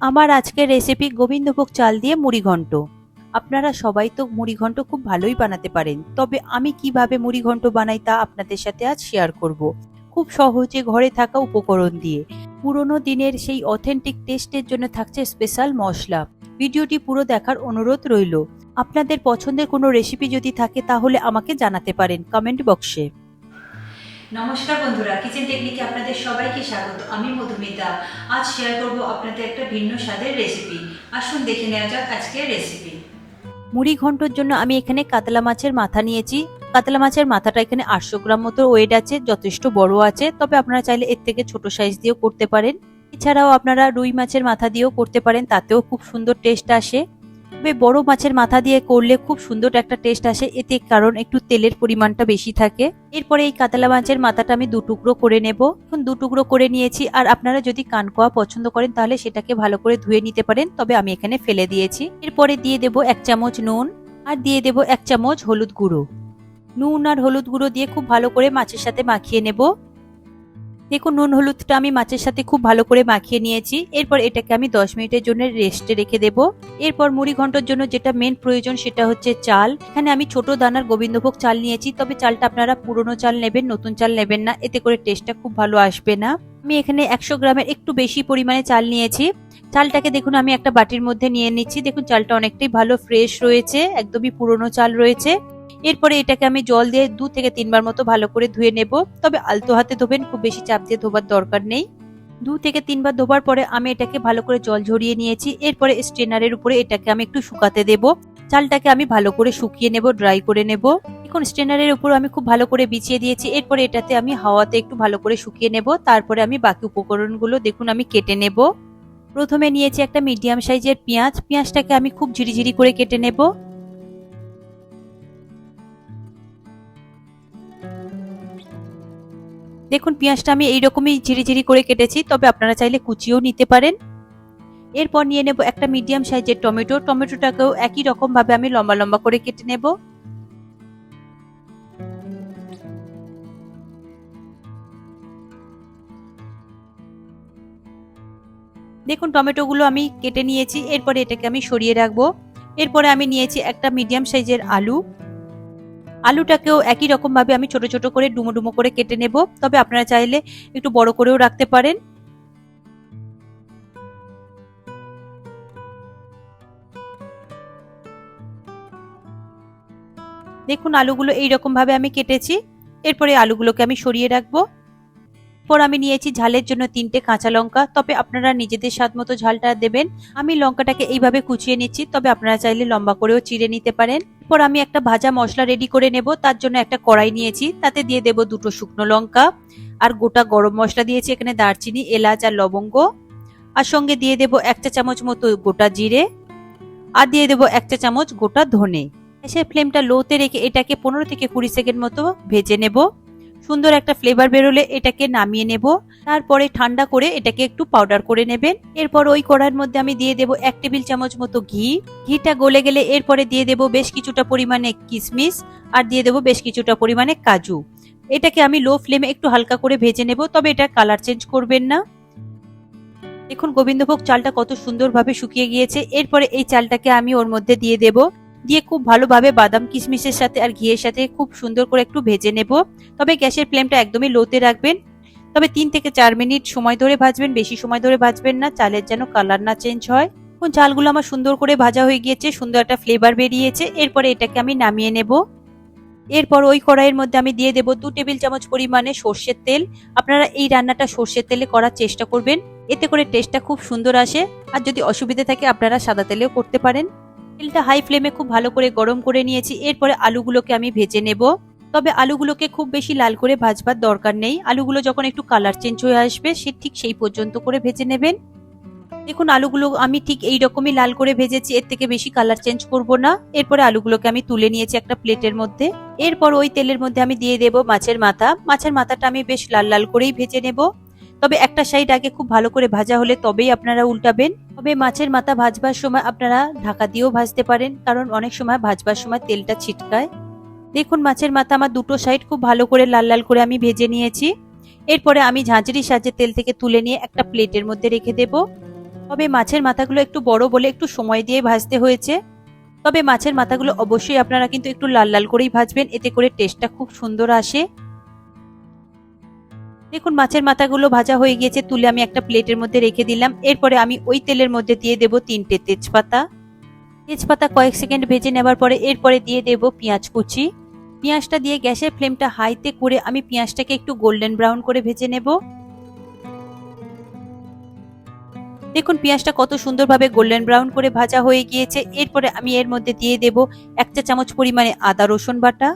আমার আজকের রেসিপি গোবিন্দভোগ চাল দিয়ে মুড়ি ঘন্ট। আপনারা সবাই তো মুড়ি ঘন্ট খুব ভালোই বানাতে পারেন। তবে আমি কীভাবে মুড়ি ঘন্ট বানাই তা আপনাদের সাথে আজ শেয়ার করব। খুব সহজে ঘরে থাকা উপকরণ দিয়ে। পুরনো দিনের সেই অথেন্টিক টেস্টের জন্য থাকছে স্পেশাল মশলা। ভিডিওটি পুরো দেখার অনুরোধ রইল। আপনাদের পছন্দের কোনো রেসিপি যদি থাকে তাহলে আমাকে জানাতে পারেন কমেন্ট বক্সে নমস্কার বন্ধুরা কিচেন টেকনিকে আপনাদের সবাইকে স্বাগত। আমি মধুমিতা। আজ শেয়ার করব আপনাদের একটা ভিন্ন স্বাদের রেসিপি আসুন দেখে নেওয়া যাক আজকের রেসিপি মুড়ি ঘন্টর জন্য আমি এখানে কাতলা মাছের মাথা নিয়েছি। কাতলা মাছের মাথাটা এখানে আটশো গ্রাম মতো ওয়েট আছে, যথেষ্ট বড় আছে, তবে আপনারা চাইলে এর থেকে ছোট সাইজ দিয়েও করতে পারেন। এছাড়াও আপনারা রুই মাছের মাথা দিয়েও করতে পারেন, তাতেও খুব সুন্দর টেস্ট আসে। তবে বড় মাছের মাথা দিয়ে করলে খুব সুন্দর একটা টেস্ট আসে। এতে কারণ একটু তেলের পরিমাণটা বেশি থাকে। এরপরে এই কাতলা মাছের মাথাটা আমি দু টুকরো করে নেব। এখন দু টুকরো করে নিয়েছি। আর আপনারা যদি কানকোয়া পছন্দ করেন, তাহলে সেটাকে ভালো করে ধুয়ে নিতে পারেন। তবে আমি এখানে ফেলে দিয়েছি। এরপরে দিয়ে দেব এক চামচ নুন। আর দিয়ে দেব এক চামচ হলুদ গুঁড়ো। নুন আর হলুদ গুঁড়ো দিয়ে খুব ভালো করে মাছের সাথে মাখিয়ে নেব। দেখুন, নুন হলুদটা আমি মাছের সাথে খুব ভালো করে মাখিয়ে নিয়েছি। এরপর এটাকে আমি দশ মিনিটের জন্য রেস্টে রেখে দেব। এরপর মুড়ি ঘণ্টার জন্য যেটা মেন প্রয়োজন সেটা হচ্ছে চাল। এখানে আমি ছোট দানার গোবিন্দভোগ চাল নিয়েছি, তবে চালটা আপনারা পুরনো চাল নেবেন, নতুন চাল নেবেন না। এতে করে টেস্টটা খুব ভালো আসবে না। আমি এখানে একশো গ্রামের একটু বেশি পরিমাণে চাল নিয়েছি। চালটাকে দেখুন, আমি একটা বাটির মধ্যে নিয়ে নিচ্ছি। দেখুন, চালটা অনেকটাই ভালো ফ্রেশ রয়েছে, একদমই পুরনো চাল রয়েছে। এরপরে এটাকে আমি জল দিয়ে দু থেকে তিনবার মতো ভালো করে ধুয়ে নেব। তবে আলতো হাতে ধোবেন, খুব বেশি চাপ দিয়ে ধোবার দরকার নেই। দু থেকে তিনবার ধোবার পরে আমি এটাকে ভালো করে জল ঝরিয়ে নিয়েছি। এরপরে স্ট্রেনারের উপরে এটাকে আমি একটু শুকাতে দেব। চালটাকে আমি ভালো করে শুকিয়ে নেব, ড্রাই করে নেব। এখন স্ট্রেনারের উপর আমি খুব ভালো করে বিছিয়ে দিয়েছি। এরপরে এটাতে আমি হাওয়াতে একটু ভালো করে শুকিয়ে নেব। তারপরে আমি বাকি উপকরণগুলো দেখুন আমি কেটে নেব। প্রথমে নিয়েছি একটা মিডিয়াম সাইজের পেঁয়াজ। পেঁয়াজটাকে আমি খুব ঝিরিঝিরি করে কেটে নেব। দেখুন, পেঁয়াজটা আমি এইরকমই ঝিরিঝিরি করে কেটেছি, তবে আপনারা চাইলে কুচিও নিতে পারেন। এরপর নিয়ে নেব একটা মিডিয়াম সাইজের টমেটো। টমেটোটাকেও একই রকম ভাবে আমি লম্বা লম্বা করে কেটে নেব। দেখুন, টমেটোগুলো আমি কেটে নিয়েছি। এরপরে এটাকে আমি সরিয়ে রাখব। এরপরে আমি নিয়েছি একটা মিডিয়াম সাইজের আলু। আলুটাকেও একই রকমভাবে আমি ছোট ছোট করে ডুমো ডুমো করে কেটে নেব। তবে আপনারা চাইলে একটু বড় করেও রাখতে পারেন। দেখুন, আলুগুলো এইরকমভাবে আমি কেটেছি। এরপরে আলুগুলোকে আমি সরিয়ে রাখব। এরপর আমি নিয়েছি ঝালের জন্য তিনটে কাঁচা লঙ্কা। তবে আপনারা নিজেদের স্বাদ মতো ঝালটা দেবেন। আমি লঙ্কাটাকে এইভাবে কুচিয়ে নিচ্ছি। তবে আপনারা চাইলে লম্বা করেও চিড়ে নিতে পারেন। এরপর আমি একটা ভাজা মশলা রেডি করে নেব। তার জন্য একটা কড়াই নিয়েছি। তাতে দিয়ে দেব দুটো শুকনো লঙ্কা আর গোটা গরম মশলা দিয়েছি এখানে দারচিনি, এলাচ আর লবঙ্গ। আর সঙ্গে দিয়ে দেব একটা চামচ মতো গোটা জিরে আর দিয়ে দেব একটা চামচ গোটা ধনে। এসে ফ্লেমটা লোতে রেখে এটাকে পনেরো থেকে কুড়ি সেকেন্ড মতো ভেজে নেব। সুন্দর একটা ফ্লেভার বেরোলে এটাকে নামিয়ে নেব। তারপরে ঠান্ডা করে এটাকে একটু পাউডার করে নেবেন। এরপর ওই কড়াইয়ের মধ্যে আমি দিয়ে দেব এক টেবিল চামচ মতো ঘি। ঘিটা গলে গেলে এরপরে দিয়ে দেব বেশ কিছুটা পরিমাণে কিশমিশ আর দিয়ে দেব বেশ কিছুটা পরিমাণে কাজু। এটাকে আমি লো ফ্লেমে একটু হালকা করে ভেজে নেব, তবে এটা কালার চেঞ্জ করবেন না। দেখুন গোবিন্দভোগ চালটা কত সুন্দরভাবে শুকিয়ে গিয়েছে। এরপরে এই চালটাকে আমি ওর মধ্যে দিয়ে দেব। দিয়ে খুব ভালোভাবে বাদাম কিশমিশের সাথে আর ঘিয়ের সাথে খুব সুন্দর করে একটু ভেজে নেব। তবে গ্যাসের ফ্লেমটা একদমই লোতে রাখবেন। তবে তিন থেকে চার মিনিট সময় ধরে ভাজবেন, বেশি সময় ধরে ভাজবেন না, চালের যেন কালার না চেঞ্জ হয়। এখন চালগুলো আমার সুন্দর করে ভাজা হয়ে গিয়েছে, সুন্দর একটা ফ্লেভার বেরিয়েছে, এরপরে এটাকে আমি নামিয়ে নেব। এরপর ওই কড়াইয়ের মধ্যে আমি দিয়ে দেবো দু টেবিল চামচ পরিমাণে সর্ষের তেল। আপনারা এই রান্নাটা সর্ষের তেলে করার চেষ্টা করবেন, এতে করে টেস্টটা খুব সুন্দর আসে। আর যদি অসুবিধা থাকে, আপনারা সাদা তেলেও করতে পারেন। তেলটা হাই ফ্লেমে খুব ভালো করে গরম করে নিয়েছি। এরপরে আলুগুলোকে আমি ভেজে নেব। তবে আলুগুলোকে খুব বেশি লাল করে ভাজবার দরকার নেই। আলুগুলো যখন একটু কালার চেঞ্জ হয়ে আসবে, সে ঠিক সেই পর্যন্ত করে ভেজে নেবেন। দেখুন, আলুগুলো আমি ঠিক এই রকমই লাল করে ভেজেছি, এর থেকে বেশি কালার চেঞ্জ করব না। এরপরে আলুগুলোকে আমি তুলে নিয়েছি একটা প্লেটের মধ্যে। এরপর ওই তেলের মধ্যে আমি দিয়ে দেব মাছের মাথা। মাছের মাথাটা আমি বেশ লাল লাল করেই ভেজে নেব। তবে একটা সাইড আগে খুব ভালো করে ভাজা হলে তবেই আপনারা উল্টাবেন। তবে মাছের মাথা ভাজবার সময় আপনারা ঢাকা দিয়েও ভাজতে পারেন, কারণ অনেক সময় ভাজবার সময় তেলটা ছিটকায়। দেখুন, মাছের মাথা আমার দুটো সাইড খুব ভালো করে লাল লাল করে আমি ভেজে নিয়েছি। এরপরে আমি ঝাঁঝরির সাহায্যে তেল থেকে তুলে নিয়ে একটা প্লেটের মধ্যে রেখে দেব। তবে মাছের মাথাগুলো একটু বড় বলে একটু সময় দিয়ে ভাজতে হয়েছে। তবে মাছের মাথাগুলো অবশ্যই আপনারা কিন্তু একটু লাল লাল করেই ভাজবেন, এতে করে টেস্টটা খুব সুন্দর আসে। দেখুন, মাছের মাথাগুলো ভাজা হয়ে গিয়েছে, তুলে আমি একটা প্লেটের মধ্যে রেখে দিলাম। এরপরে আমি ওই তেলের মধ্যে দিয়ে দেব তিনটে তেজপাতা। তেজপাতা কয়েক সেকেন্ড ভেজে নেবার পরে এরপরে দিয়ে দেব পেঁয়াজ কুচি। পেঁয়াজটা দিয়ে গ্যাসের ফ্লেমটা হাইতে করে আমি পেঁয়াজটাকে একটু গোল্ডেন ব্রাউন করে ভেজে নেব। দেখুন, পেঁয়াজটা কত সুন্দরভাবে গোল্ডেন ব্রাউন করে ভাজা হয়ে গিয়েছে। এরপরে আমি এর মধ্যে দিয়ে দেব এক চা চামচ পরিমাণে আদা রসুন বাটা।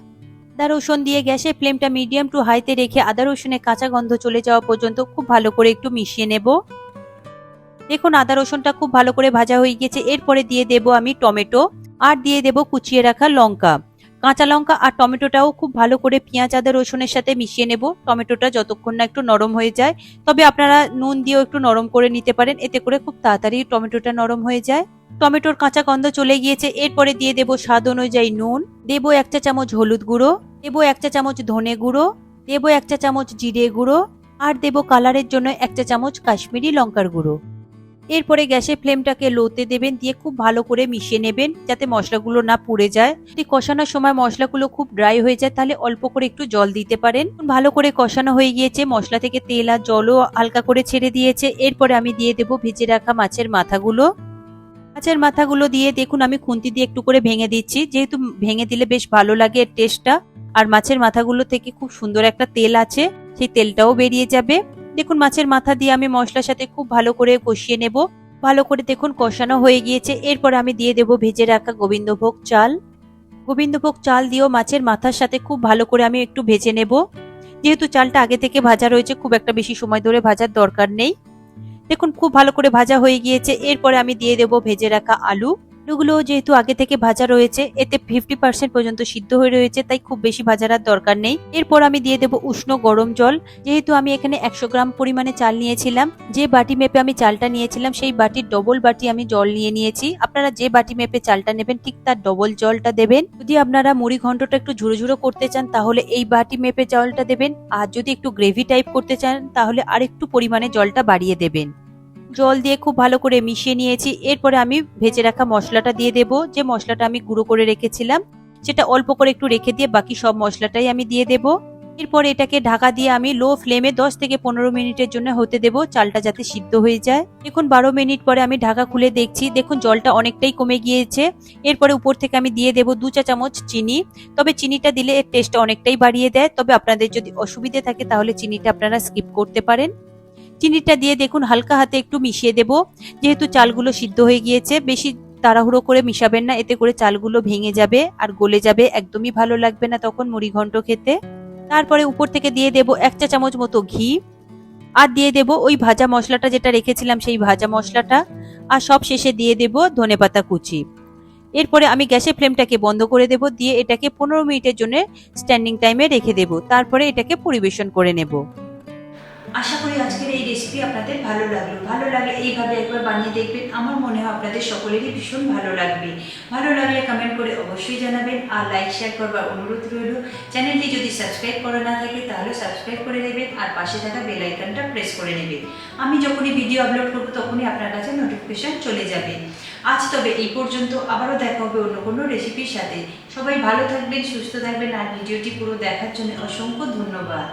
আদা রসুন দিয়ে গ্যাসের ফ্লেমটা মিডিয়াম টু হাইতে রেখে আদা রসুনের কাঁচা গন্ধ চলে যাওয়া পর্যন্ত খুব ভালো করে একটু মিশিয়ে নেব। দেখুন, আদা রসুনটা খুব ভালো করে ভাজা হয়ে গিয়েছে এরপরে দিয়ে দেব আমি টমেটো আর দিয়ে দেব কুচিয়ে রাখা লঙ্কা। কাঁচা লঙ্কা আর টমেটোটাও খুব ভালো করে পেঁয়াজ, আদা রসুনের সাথে মিশিয়ে নেব। টমেটোটা যতক্ষণ না একটু নরম হয়ে যায়। তবে আপনারা নুন দিয়েও একটু নরম করে নিতে পারেন। এতে করে খুব তাড়াতাড়ি টমেটোটা নরম হয়ে যায়। টমেটোর কাঁচা গন্ধ চলে গিয়েছে। এরপরে দিয়ে দেব স্বাদ অনুযায়ী নুন। দেব এক চা চামচ হলুদ গুঁড়ো। দেব এক চা চামচ ধনে গুঁড়ো, দেব এক চা চামচ জিরে গুঁড়ো, আর দেব কালারের জন্য এক চা চামচ কাশ্মীরি লঙ্কার গুঁড়ো। এরপরে গ্যাসের ফ্লেমটাকে লোতে দেবেন, দিয়ে খুব ভালো করে মিশিয়ে নেবেন যাতে মশলাগুলো না পুড়ে যায়। যদি কষানোর সময় মশলাগুলো খুব ড্রাই হয়ে যায়, তাহলে অল্প করে একটু জল দিতে পারেন। ভালো করে কষানো হয়ে গিয়েছে, মশলা থেকে তেল আর জলও হালকা করে ছেড়ে দিয়েছে। এরপরে আমি দিয়ে দেব ভেজে রাখা মাছের মাথাগুলো। মাছের মাথাগুলো দিয়ে দেখুন, আমি খুন্তি দিয়ে একটু করে ভেঙে দিচ্ছি। যেহেতু ভেঙে দিলে বেশ ভালো লাগে এর টেস্টটা। আর মাছের মাথাগুলো থেকে খুব সুন্দর একটা তেল আছে, সেই তেলটাও বেরিয়ে যাবে। দেখুন, মাছের মাথা দিয়ে আমি মশলার সাথে খুব ভালো করে কষিয়ে নেব। ভালো করে দেখুন, কষানো হয়ে গিয়েছে। এরপর আমি দিয়ে দেব ভেজে রাখা গোবিন্দভোগ চাল। গোবিন্দভোগ চাল দিয়েও মাছের মাথার সাথে খুব ভালো করে আমি একটু ভেজে নেব। যেহেতু চালটা আগে থেকে ভাজা রয়েছে, খুব একটা বেশি সময় ধরে ভাজার দরকার নেই। দেখুন, খুব ভালো করে ভাজা হয়ে গিয়েছে। এরপরে আমি দিয়ে দেব ভেজে রাখা আলু। আলুগুলো যেহেতু আগে থেকে ভাজা রয়েছে, এতে ফিফটি পার্সেন্ট পর্যন্ত সিদ্ধ হয়ে রয়েছে, তাই খুব বেশি ভাজার দরকার নেই। এরপর আমি দিয়ে দেব উষ্ণ গরম জল। যেহেতু আমি এখানে একশো গ্রাম পরিমাণে চাল নিয়েছিলাম, যে বাটি মেপে আমি চালটা নিয়েছিলাম, সেই বাটির ডবল বাটি আমি জল নিয়ে নিয়েছি। আপনারা যে বাটি মেপে চালটা নেবেন, ঠিক তার ডবল জলটা দেবেন। যদি আপনারা মুড়ি ঘন্টটা একটু ঝুড়ো ঝুড়ো করতে চান, তাহলে এই বাটি মেপে জলটা দেবেন। আর যদি একটু গ্রেভি টাইপ করতে চান, তাহলে আর একটু পরিমাণে জলটা বাড়িয়ে দেবেন। জল দিয়ে খুব ভালো করে মিশিয়ে নিয়েছি। এরপরে আমি ভেজে রাখা মশলাটা দিয়ে দেব। যে মশলাটা আমি গুঁড়ো করে রেখেছিলাম, সেটা অল্প করে একটু রেখে দিয়ে বাকি সব মশলাটাই আমি দিয়ে দেব। এরপর এটাকে ঢাকা দিয়ে আমি লো ফ্লেমে দশ থেকে পনেরো মিনিটের জন্য হতে দেব, চালটা যাতে সিদ্ধ হয়ে যায়। দেখুন, বারো মিনিট পরে আমি ঢাকা খুলে দেখছি। দেখুন, জলটা অনেকটাই কমে গিয়েছে। এরপরে উপর থেকে আমি দিয়ে দেব দু চা চামচ চিনি। তবে চিনিটা দিলে এর টেস্টটা অনেকটাই বাড়িয়ে দেয়। তবে আপনাদের যদি অসুবিধে থাকে, তাহলে চিনিটা আপনারা স্কিপ করতে পারেন। চিনিটা দিয়ে দেখুন, হালকা হাতে একটু মিশিয়ে দেব। যেহেতু চালগুলো সিদ্ধ হয়ে গিয়েছে, বেশি তাড়াহুড়ো করে মিশাবেন না, এতে করে চালগুলো ভেঙে যাবে আর গলে যাবে, একদমই ভালো লাগবে না তখন মুড়ি ঘন্ট খেতে। তারপরে উপর থেকে দিয়ে দেব এক চা চামচ মতো ঘি। আর দিয়ে দেব ওই ভাজা মশলাটা যেটা রেখেছিলাম, সেই ভাজা মশলাটা। আর সব শেষে দিয়ে দেব ধনেপাতা কুচি। এরপরে আমি গ্যাসের ফ্লেমটাকে বন্ধ করে দেব, দিয়ে এটাকে পনেরো মিনিটের জন্য স্ট্যান্ডিং টাইমে রেখে দেব। তারপরে এটাকে পরিবেশন করে নেব। আশা করি আজকের এই রেসিপি আপনাদের ভালো লাগল। ভালো লাগলে এইভাবে একবার বানিয়ে দেখবেন। আমার মনে হয় আপনাদের সকলেরই ভীষণ ভালো লাগবে। ভালো লাগলে কমেন্ট করে অবশ্যই জানাবেন আর লাইক শেয়ার করবার অনুরোধ রইল। চ্যানেলটি যদি সাবস্ক্রাইব করা না থাকে, তাহলে সাবস্ক্রাইব করে দেবেন আর পাশে থাকা বেল আইকনটা প্রেস করে নেবেন। আমি যখনই ভিডিও আপলোড করব, তখনই আপনার কাছে নোটিফিকেশন চলে যাবে। আজ তবে এই পর্যন্ত। আবারও দেখা হবে অন্য কোনো রেসিপির সাথে। সবাই ভালো থাকবেন, সুস্থ থাকবেন আর ভিডিওটি পুরো দেখার জন্য অসংখ্য ধন্যবাদ।